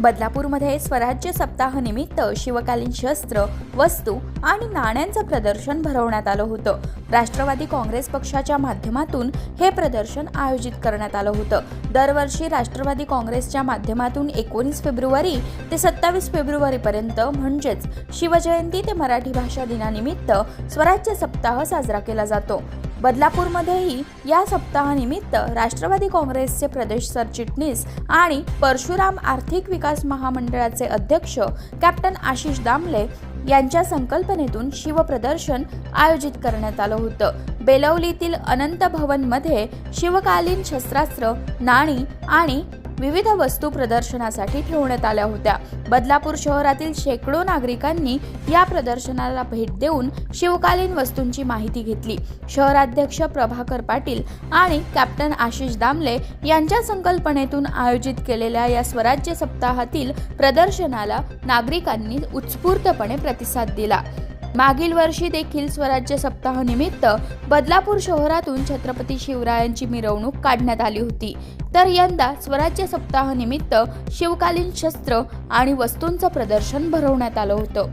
बदलापूरमध्ये स्वराज्य सप्ताहानिमित्त शिवकालीन शस्त्र वस्तू आणि नाण्यांचं प्रदर्शन भरवण्यात आलं होतं. राष्ट्रवादी काँग्रेस पक्षाच्या माध्यमातून हे प्रदर्शन आयोजित करण्यात आलं होतं. दरवर्षी राष्ट्रवादी काँग्रेसच्या माध्यमातून एकोणीस फेब्रुवारी ते सत्तावीस फेब्रुवारीपर्यंत म्हणजेच शिवजयंती ते मराठी भाषा दिनानिमित्त स्वराज्य सप्ताह साजरा केला जातो. बदलापूरमध्येही या सप्ताहानिमित्त राष्ट्रवादी काँग्रेसचे प्रदेश सरचिटणीस आणि परशुराम आर्थिक विकास महामंडळाचे अध्यक्ष कॅप्टन आशिष दामले यांच्या संकल्पनेतून शिवप्रदर्शन आयोजित करण्यात आलं होतं. बेलवलीतील अनंत भवनमध्ये शिवकालीन शस्त्रास्त्र नाणी आणि विविध वस्तू प्रदर्शनासाठी ठेवण्यात आल्या होत्या. बदलापूर शहरातील शेकडो नागरिकांनी या प्रदर्शनाला भेट देऊन शिवकालीन वस्तूंची माहिती घेतली. शहराध्यक्ष प्रभाकर पाटील आणि कॅप्टन आशिष दामले यांच्या संकल्पनेतून आयोजित केलेल्या या स्वराज्य सप्ताहातील प्रदर्शनाला नागरिकांनी उत्स्फूर्तपणे प्रतिसाद दिला. मागील वर्षी देखील स्वराज्य सप्ताहानिमित्त बदलापूर शहरातून छत्रपती शिवरायांची मिरवणूक काढण्यात आली होती. तर यंदा स्वराज्य सप्ताहानिमित्त शिवकालीन शस्त्र आणि वस्तूंचं प्रदर्शन भरवण्यात आलं होतं.